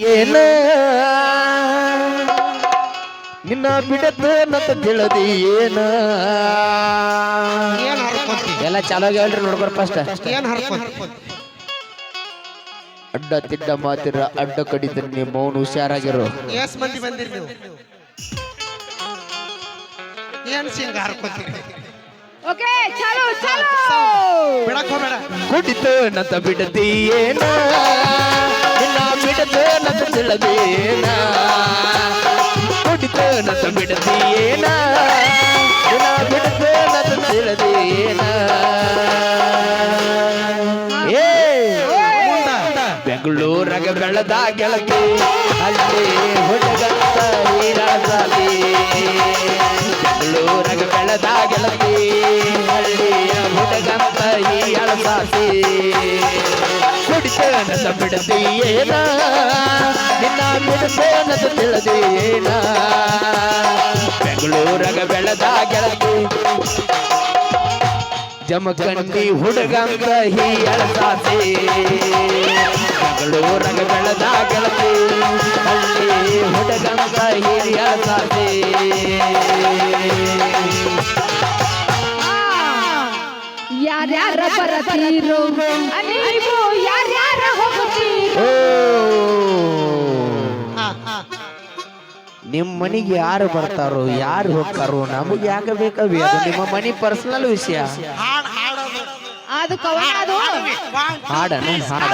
ಏನ? ನಿನ್ನ ಬಿಡತನಂತ ತಿಳದಿ ಏನ? ಎಲ್ಲ ಚಾಲೋ ಹೇಳ್ರಿ ನೋಡ್ಬಾರ ಫಸ್ಟ್. ಅಡ್ಡ ತಿಡ್ಡ ಮಾತಿರ ಅಡ್ಡ ಕಡಿದ ನಿಮ್ಮ ಮೌನ ಹುಷಾರಾಗಿರು. ಎಸ್ ಮಂದಿ ಬಂದಿರಿ ನೀವು. ಏನ್ ಸಿಂಗ ಹರ್ಕೊಂತೀರಿ ಓಕೆ ಚಾಲು ಚಾಲು! ಬಿಡಕ್ ಹೋಗ್ಬೇಡ. ಕುಡಿತನಂತ ಬಿಡದಿ ಏನ? ಬಿಡತನಂತ ತಿಳಿದಿ ಏನ ಕುಡಿತನಂತ ಬಿಡದಿ ಏನ ನಿನ್ನ ಬಿಡತನಂತ ತಿಳಿದಿ ಏನ ಏ, ಬೆಂಗಳೂರಾಗ ಬೆಳೆದ ಗೆಳತಿ ಅಲ್ಲಿ ಹುಡುಗಂತ ಹೀರಾಸಾಲಿ ಬೆಂಗಳೂರಾಗ ಬೆಳೆದ ಗೆಳತಿ ಹಳ್ಳಿಯ ಹುಡುಗಂತ ಹೀರಾಸಾಸಿ ಕುಡಿತೇನದ ಬಿಡದಿ ಏನ ನಿನ್ನ ಬಿಡತೇನದ ತಿಳಿದಿ ಏನ ಬೆಂಗಳೂರಾಗ ಬೆಳೆದ ಗೆಳತಿ. ಜಮಖಂಡಿ ಹುಡುಗಂತ ಹೀಯಳಸಾಸಿ ಬೆಂಗಳೂರಾಗ ಬೆಳೆದ ಗೆಳತಿ. ಹಳ್ಳಿ ಹುಡುಗಂತ ಹಿರಿಯಳಸಾಸಿ ಯಾರ್ಯಾರ ಬರತೀರೋ ನೀವು ಯಾರ್ಯಾರ ನಿಮ್ಮ ಮನಿಗೆ ಯಾರು ಬರ್ತಾರೋ ಯಾರು ಹೋಗ್ತಾರೋ ನಮಗೆ ಯಾಕೆ ಬೇಕವಿ ಅದು ನಿಮ್ಮ ಮನಿ ಪರ್ಸನಲ್ ವಿಷಯ. ಹಾಡ್ ಹಾಡೋದು. ಅದು ಕವನ ಅದು. ವಾಂಗ್ ಹಾಡನ ಹಾಡ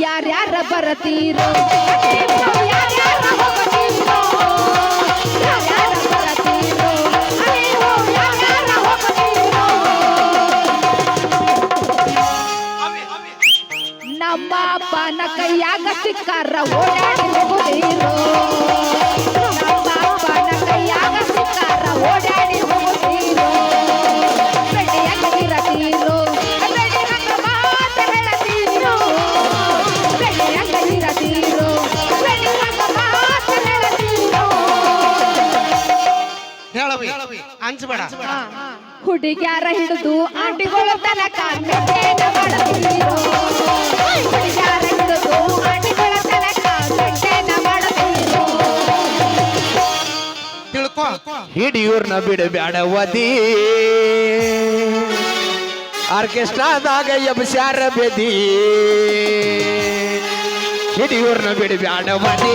ಯಾರ್ಯಾರ ಬರತೀರೋ ಯಾರ್ಯಾರ ಯಾರ್ಯಾರ ಯಾರ್ಯಾರ ನಮ್ಮ ಅಪ್ಪನ ಕೈಯಾಗ ಸಿಕ್ಕಾರ ಓಡಾಡಿ ಅಂಜಬೇಡ ಹುಡುಗ್ಯಾರ ಹಿಡಿದು ಆಂಟಿಗಳ ತನಕ ಮೆಟ್ಟೇನ ಮಾಡತೀರೋ ಹುಡುಗ್ಯಾರ ಹಿಡಿದು ಆಂಟಿಗಳ ತನಕ ಮೆಟ್ಟೇನ ಮಾಡತೀರೋ ತಿಳ್ಕೊ. ಹಿಡಿಯೂರ್ನ ಬಿಡಬ್ಯಾಡವದಿ ಆರ್ಕೆಸ್ಟ್ರಾದಾಗ ಎಬ್ಸ್ಯಾರ ಬೆದಿ. ಹಿಡಿಯೂರ್ನ ಬಿಡಬ್ಯಾಡವದಿ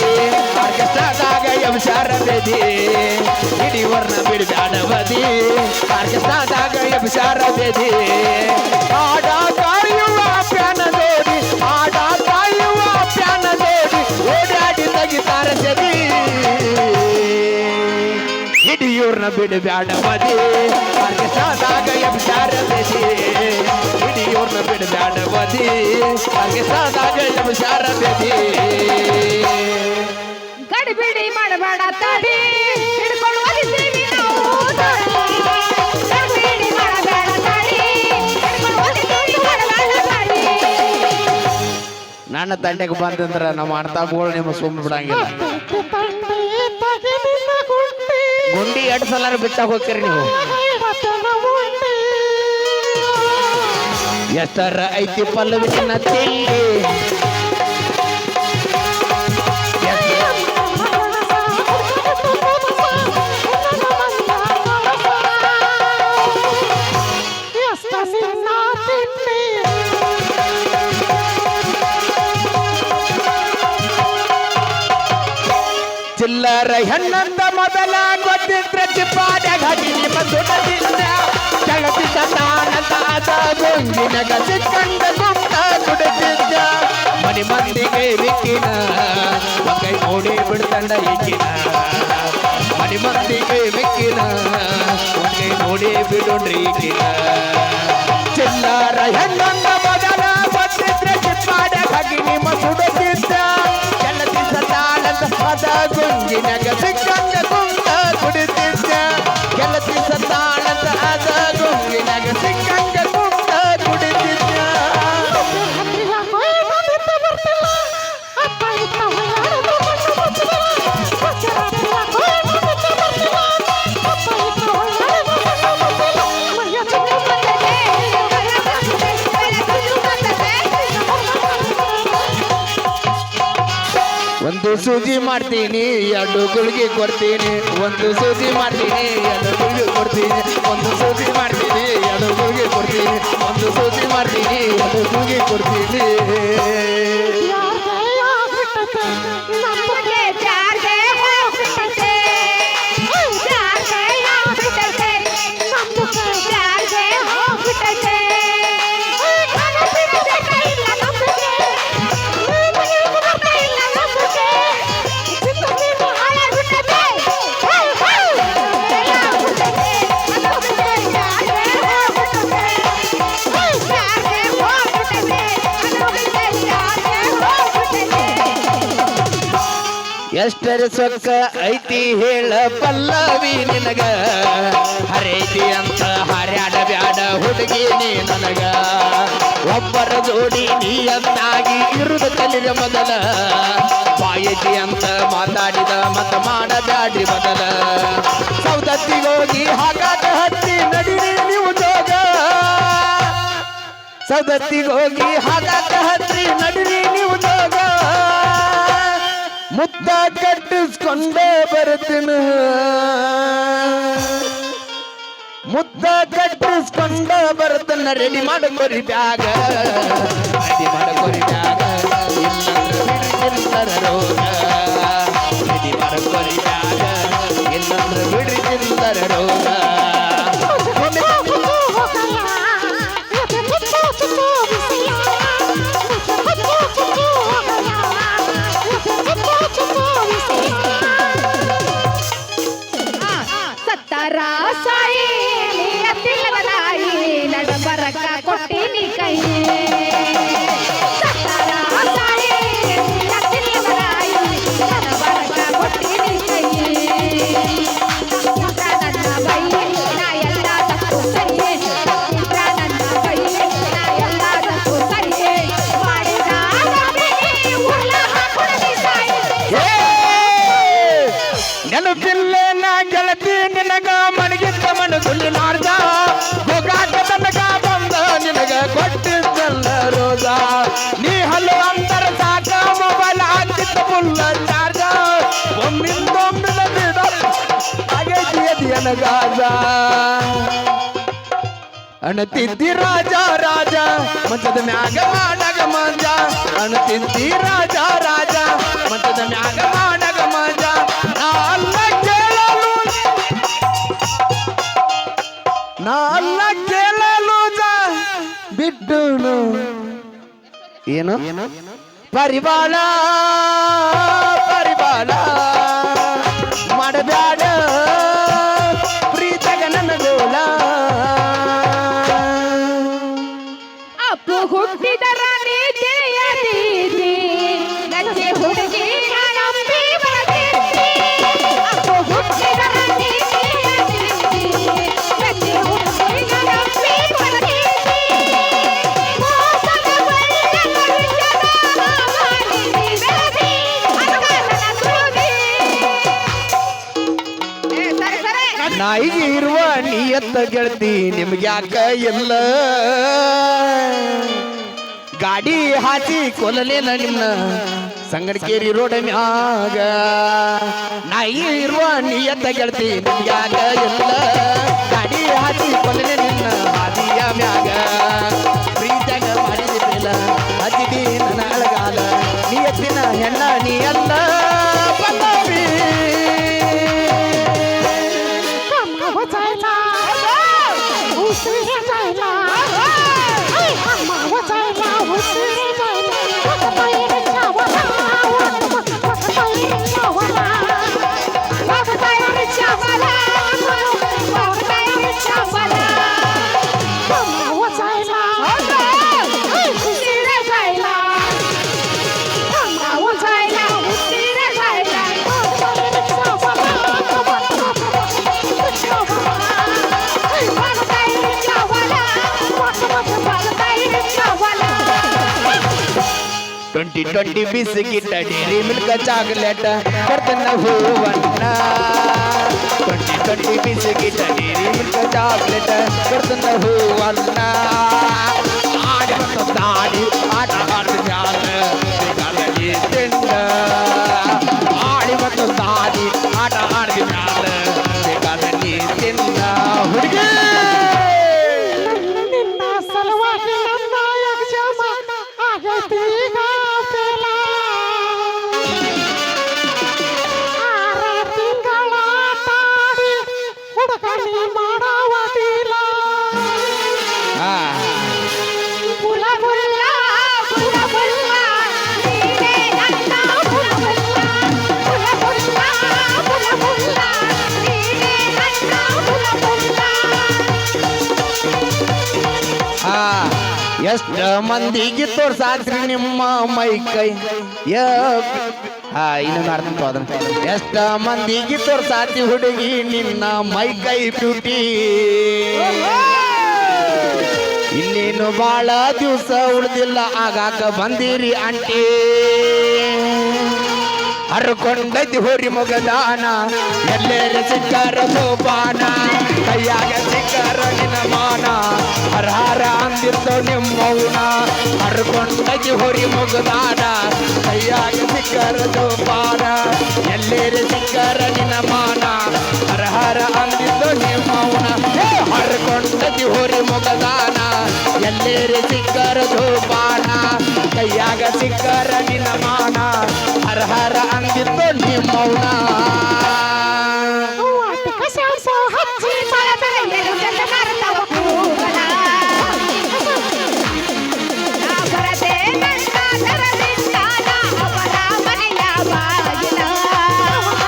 ಆರ್ಕೆಸ್ಟ್ರಾದಾಗ ಎಬ್ಸ್ಯಾರ ಬೆದಿ ಹಿಡಿಯೂರ್ನ ಬಿಡಬ್ಯಾಡವದಿ ಆರ್ಕೆಸ್ಟ್ರಾದಾಗ ಎಬ್ಸ್ಯಾರ ಬೆದಿ ಆಡ ಕಾಯುವ ನೋಡಿ ಆಡ ಕಾಯುವ ನೋಡಿ ಓಡಾಡಿ ತೆಗಿತಾರ ಸದಿ. ಹಿಡಿಯೂರ್ನ ಬಿಡಬ್ಯಾಡ ಮದಿ ಆರ್ಕೆಸ್ಟ್ರಾದಾಗ ಎಬ್ಸ್ಯಾರ ಬೆದಿ ಹಿಡಿಯೂರ್ನ ಬಿಡಬ್ಯಾಡ ಬೆದಿ ಗಡಿಬಿಡಿ ಮಾಡಬೇಡ ತಡಿ. ಹಿಡ್ಕೊಂಡು ನಾವು ಹಿಡ್ಕೊಂಡು ನನ್ನ ತಂಡೆಗೆ ಬಂದಂದ್ರ ನಮ್ಮ ಅಣ್ತಾಪಗಳು ನಿಮ್ಮ ಸುಮ್ಮ ಬಿಡಂಗಿಲ್ಲ. ಗುಂಡಿ ಎರಡು ಸಲ ಬಿಟ್ಟಾಗ ಹೋಗ್ತೀರಿ ನೀವು. ಎಷ್ಟರ ಐತಿ ಪಲ್ಲವಿ ತಿಂಡಿ. ಚಿಲ್ಲರ ಹೆಣ್ಣಂದ ಮೊದಲ ಗೊತ್ತಿದ್ರೆ ಚಿಪ್ಪಾಡ ಘಟಿ ನಿಮ್ಮ ಸುಡದಿಂದ ಜಗತಿ ಸತಾನದ ಅದ ಗುಂಗಿನಗ ಸಿಕ್ಕಂಡ ಗುಂಡ ಸುಡುತ್ತಿದ್ದ ಮನಿ ಮಂದಿಗೆ ವಿಕ್ಕಿನ ಮಗೈ ನೋಡಿ ಬಿಡ್ತಂಡ ಈಗಿನ. ಮನೆ ಮಂದಿಗೆ ವಿಕ್ಕಿನ ಮಗೈ ನೋಡಿ ಬಿಡೋಣ್ರಿ ಈಗಿನ. ಚಿಲ್ಲಾರ ಹೆಣ್ಣಂದ ಮೊದಲ ಗೊತ್ತಿದ್ರೆ ಚಿಪ್ಪಾಡ ಘಟಿ ನಿಮ್ಮ ಸುಡುತ್ತಿದ್ದ না গেছে ಸೂಜಿ ಮಾಡ್ತೀನಿ, ಎರಡು ಗುಳಿಗೆ ಕೊಡ್ತೀನಿ, ಒಂದು ಸೂಜಿ ಮಾಡ್ತೀನಿ, ಎರಡು ಗುಳಿಗೆ ಕೊಡ್ತೀನಿ, ಒಂದು ಸೂಜಿ ಮಾಡ್ತೀನಿ, ಎರಡು ಗುಳಿಗೆ ಕೊಡ್ತೀನಿ, ಒಂದು ಸೂಜಿ ಮಾಡ್ತೀನಿ, ಎರಡು ಗುಳಿಗೆ ಕೊಡ್ತೀನಿ. ಎಷ್ಟರ ಸೊಕ್ಕ ಐತಿ ಹೇಳ ಪಲ್ಲವಿ ನಿನಗ. ಹರೈತಿ ಅಂತ ಹರ್ಯಾಡ ಬ್ಯಾಡ ಹುಡುಗಿ ನೀ ನನಗ. ಒಬ್ಬರ ಜೋಡಿ ನೀಯನ್ನಾಗಿ ಇರುದ ಕಲಿರ ಮೊದಲ. ಬಾಯಿತಿ ಅಂತ ಮಾತಾಡಿದ ಮತ ಮಾಡಬ್ಯಾಡ್ರಿ ಬದಲ ಸೌದತ್ತಿಗೋಗಿ ಹಾಗಾಟ ಹತ್ತಿ ನಡಿರಿ ನೀವು ಜೋಗ. ಸೌದತ್ತಿಗೋಗಿ ಹಾಗಾಟ ಹತ್ತಿ ನಡಿರಿ ನೀವು ಜೋಗ. ಮುದ್ದ ಕಟ್ಟಿಸ್ಕೊಂಡೇ ಬರ್ತೀನ ಮುದ್ದ ಕಟ್ಟಿಸ್ಕೊಂಡ ಬರ್ತನ ರೆಡಿ ಮಾಡ್ಕೊರಿ ಬ್ಯಾಗ ರೆಡಿ ಮಾಡ್ಕೊರಿ ಬ್ಯಾಗ ಇಲ್ಲಂದ್ರೆ ಬಿಡ್ರಿ ರೋಗ ರೆಡಿ ಮಾಡ್ಕೊರಿ ಬ್ಯಾಗ ಇಲ್ಲಂದ್ರೆ ಬಿಡ್ರಿ ಚಿಲ್ಲರ ರೋಗ चाहिए ಆಗೈತಿ ಅದಿಯನ ಗಾಜ ಅಣತಿದ್ದಿ ರಾಜ ರಾಜ. ಮಂಚದ ಮ್ಯಾಗ ಮಾಡಗ ಮಾಂಜ ಅಣತಿದ್ದಿ ರಾಜ ರಾಜ. ಮಂಚದ ಮ್ಯಾಗ ಮಾಡಗ ಮಾಂಜ ನಾ ಅಲ್ಲ ಕೇಳಲು ನಾ ಅಲ್ಲ ಕೇಳಲು ಜ. ಬಿಟ್ಟುನು. ಏನು? ಪರಿಬಾಳ ಪರಿಬಾಳ ನಾಯಿಗೆ ಇರುವ ನಿಯತ್ತ ಗೆಳತಿ, ನಿಮ್ಗೆ ಯಾಕ ಎಲ್ಲ ಗಾಡಿ ಹಾಕಿ ಕೊಲ್ಲಲೇನ ನಿಮ್ಮ ಸಂಗಡಕೇರಿ ರೋಡ್ ಮ್ಯಾಗ ನಾಯಿ ಇರುವ ನಿಯತ್ತ ಗೆಳತಿ, ನಿಮ್ಗೆ ಯಾಕ twenty twenty biscuit Dairy Milk chocolate ಕೊಡ್ತನ ಹೂವನ್ನ twenty twenty biscuit Dairy Milk chocolate ಕೊಡ್ತನ ಹೂವನ್ನ ಆಡಿ ಆಡಿ ಆಟ ಆಡ್ತಿದ್ದ ಬೇಕಾಗಿ ತಿಂಡ ಆಳಿ ಮತ್ತು ದಾದಿ ಆಟ ಆಡ್ದಿ ಎಷ್ಟ ಮಂದಿಗೆ ತೋರ್ಸಾಕ್ರಿ ನಿಮ್ಮ ಮೈ ಕೈ? ಹಾ, ಇನ್ನೊಂದು ಎಷ್ಟ ಮಂದಿಗೆ ತೋರ್ಸಾತಿ ಹುಡುಗಿ ನಿನ್ನ ಮೈ ಕೈ ಬ್ಯೂಟಿ ಇನ್ನೇನು ಬಾಳ ದಿವಸ ಉಳ್ದಿಲ್ಲ, ಆಗಾಕ ಬಂದಿರಿ ಆಂಟಿ ಹರ್ಕೊಂಡೈತಿ ಹೋರಿ ಮೊಗದಾನ. ಎಲ್ಲೇರ ಸಿಕ್ಕಾರ ಸೋಪಾನ. ಕೈಯಾಗ ಸಿಕ್ಕಾರ ನಿನಮಾನ ಹರಹಾರ ಹರ ಹರ ಅಂದಿತ್ತು ನಿಮ್ಮೌನ ಹರ್ಕೊಂಡೈತಿ ಹೋರಿ ಮೊಗದಾನ. ಕೈಯಾಗ ಸಿಕ್ಕಾರ ಸೋಪಾನ. ಎಲ್ಲೇರ ಸಿಕ್ಕಾರ ನಿನಮಾನ ಹರಹಾರ ಹರ ಹರ ಹರ್ಕೊಂಡೈತಿ ಹೋರಿ ಮೊಗದಾನ. ಎಲ್ಲೇರಿ ಸಿಕ್ಕರ ಧೂಪಾನ? ಕೈಯಾಗ ಸಿಕ್ಕರ ನಿನ್ನ ಮಾನ. ಹರ ಹರ ಅಂದಿತ್ತು ಹೂವಾಟಿಕ